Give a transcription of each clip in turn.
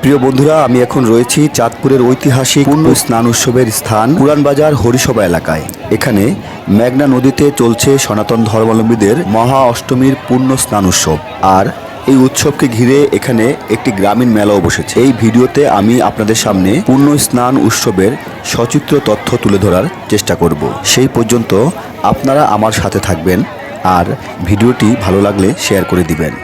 প্রিয় বন্ধুরা আমি এখন রয়েছি চাঁদপুরের ঐতিহাসিক পূর্ণ স্নান উৎসবের স্থান পুরানবাজার হরিসভা এলাকায়। এখানে মেঘনা নদীতে চলছে সনাতন ধর্মাবলম্বীদের মহা অষ্টমীর পূর্ণ স্নান উৎসব আর এই উৎসবকে ঘিরে এখানে একটি গ্রামীণ মেলাও বসেছে। এই ভিডিওতে আমি আপনাদের সামনে পূর্ণ স্নান উৎসবের সচিত্র তথ্য তুলে ধরার চেষ্টা করব। সেই পর্যন্ত আপনারা আমার সাথে থাকবেন। আর ভিডিওটি ভালো লাগলে শেয়ার করে দিবেন।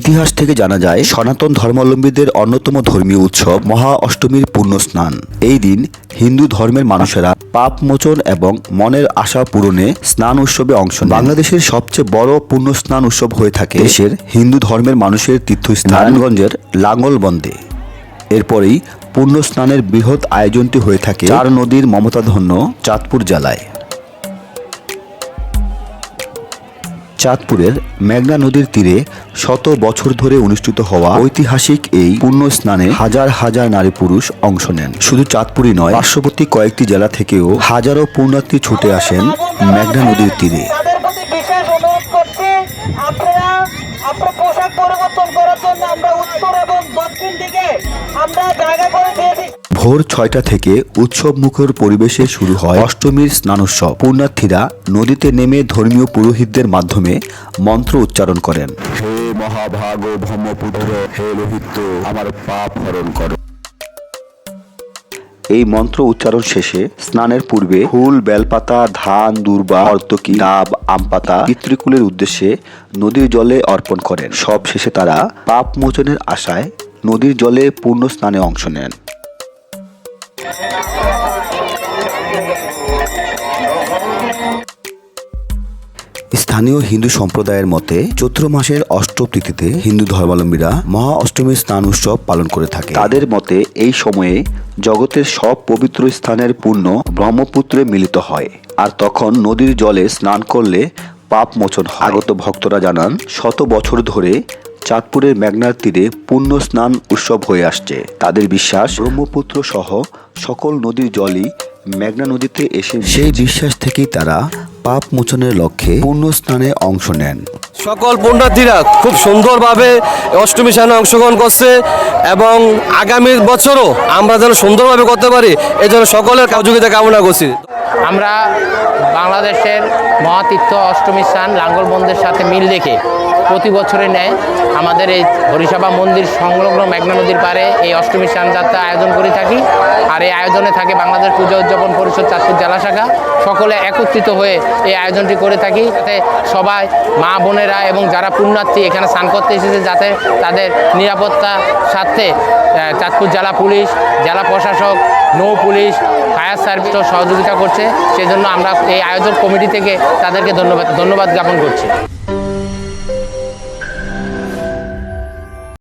ইতিহাস থেকে জানা যায় সনাতন ধর্মাবলম্বীদের অন্যতম ধর্মীয় উৎসব মহা অষ্টমীর পূর্ণ স্নান। এই দিন হিন্দু ধর্মের মানুষেরা পাপ মোচন এবং মনের আশা পূরণে স্নান উৎসবে অংশ বাংলাদেশের সবচেয়ে বড় পূর্ণ স্নান উৎসব হয়ে থাকে দেশের হিন্দু ধর্মের মানুষের তীর্থস্থান নারায়ণগঞ্জের লাঙ্গলবন্দে এরপরেই পুণ্য স্নানের বৃহৎ আয়োজনটি হয়ে থাকে চার নদীর মমতাধন্য চাঁদপুর জেলায়। চাঁদপুরের মেঘনা নদীর তীরে শত বছর ধরে অনুষ্ঠিত হওয়া ঐতিহাসিক এই পূর্ণ স্নানে হাজার হাজার নারী পুরুষ অংশ নেন। শুধু চাঁদপুরই নয় পার্শ্ববর্তী কয়েকটি জেলা থেকেও হাজারো পুণ্যার্থী ছুটে আসেন মেঘনা নদীর তীরে। তাদের প্রতি বিশেষ অনুরোধ করছি আপনারা আপনার পোশাক পরিবর্তন করার জন্য আমরা উত্তর এবং দক্ষিণ দিকে আমরা জায়গা ভোর ছয়টা থেকে উৎসব মুখর পরিবেশে শুরু হয় অষ্টমীর স্নানোৎসব। পুণ্যার্থীরা নদীতে নেমে ধর্মীয় পুরোহিতদের মাধ্যমে মন্ত্র উচ্চারণ করেন। হে মহাভাগ ব্রহ্মপুত্র হে লোহিত আমার পাপ হরণ করো। এই মন্ত্র উচ্চারণ শেষে স্নানের পূর্বে ফুল বেলপাতা ধান দুর্বা অর্তকি ডাব আমপাতা পিতৃকুলের উদ্দেশ্যে নদীর জলে অর্পণ করেন। সব শেষে তারা পাপ মোচনের আশায় নদীর জলে পূর্ণ স্নানে অংশ নেন। স্থানীয় হিন্দু সম্প্রদায়ের মতে চৈত্র মাসের অষ্টম তিথিতে হিন্দু ধর্মাবলম্বীরা মহা অষ্টমীর স্নান উৎসব পালন করে থাকে। তাদের মতে এই সময়ে জগতের সব পবিত্র স্থানের পুণ্য ব্রহ্মপুত্রে মিলিত হয় আর তখন নদীর জলে স্নান করলে পাপ মোচন হয়। আগত ভক্তরা জানান শত বছর ধরে চাঁদপুরের মেঘনার তীরে পুণ্য স্নান উৎসব হয়ে আসছে। তাদের বিশ্বাস ব্রহ্মপুত্র সহ সকল নদীর জলই মেঘনা নদীতে এসে সেই বিশ্বাস থেকেই তারা পাপ মোচনের লক্ষ্যে পুণ্য স্নানে অংশ নেন। সকল পুণ্যার্থীরা খুব সুন্দরভাবে অষ্টমী স্নানে অংশগ্রহণ করছে এবং আগামী বছরও আমরা যেন সুন্দরভাবে করতে পারি এই জন্য সকলের সহযোগিতা কামনা করছি। আমরা বাংলাদেশের মহাতীর্থ অষ্টমী স্থান লাঙ্গলবন্দের সাথে মিল রেখে প্রতি বছরের ন্যায় আমাদের এই হরিসভা মন্দির সংলগ্ন মেঘনা নদীর পারে এই অষ্টমী স্নান যাত্রা আয়োজন করে থাকি। আর এই আয়োজনে থাকে বাংলাদেশ পূজা উদযাপন পরিষদ চাঁদপুর জেলা শাখা। সকলে একত্রিত হয়ে এই আয়োজনটি করে থাকি। যাতে সবাই, মা বোনেরা এবং যারা পুণ্যার্থী এখানে স্নান করতে এসেছে, যাতে তাদের নিরাপত্তার স্বার্থে চাঁদপুর জেলা পুলিশ, জেলা প্রশাসক, নৌ পুলিশ, ফায়ার সার্ভিসও সহযোগিতা করছে। সেজন্য আমরা এই আয়োজক কমিটি থেকে তাদেরকে ধন্যবাদ ধন্যবাদ জ্ঞাপন করছি।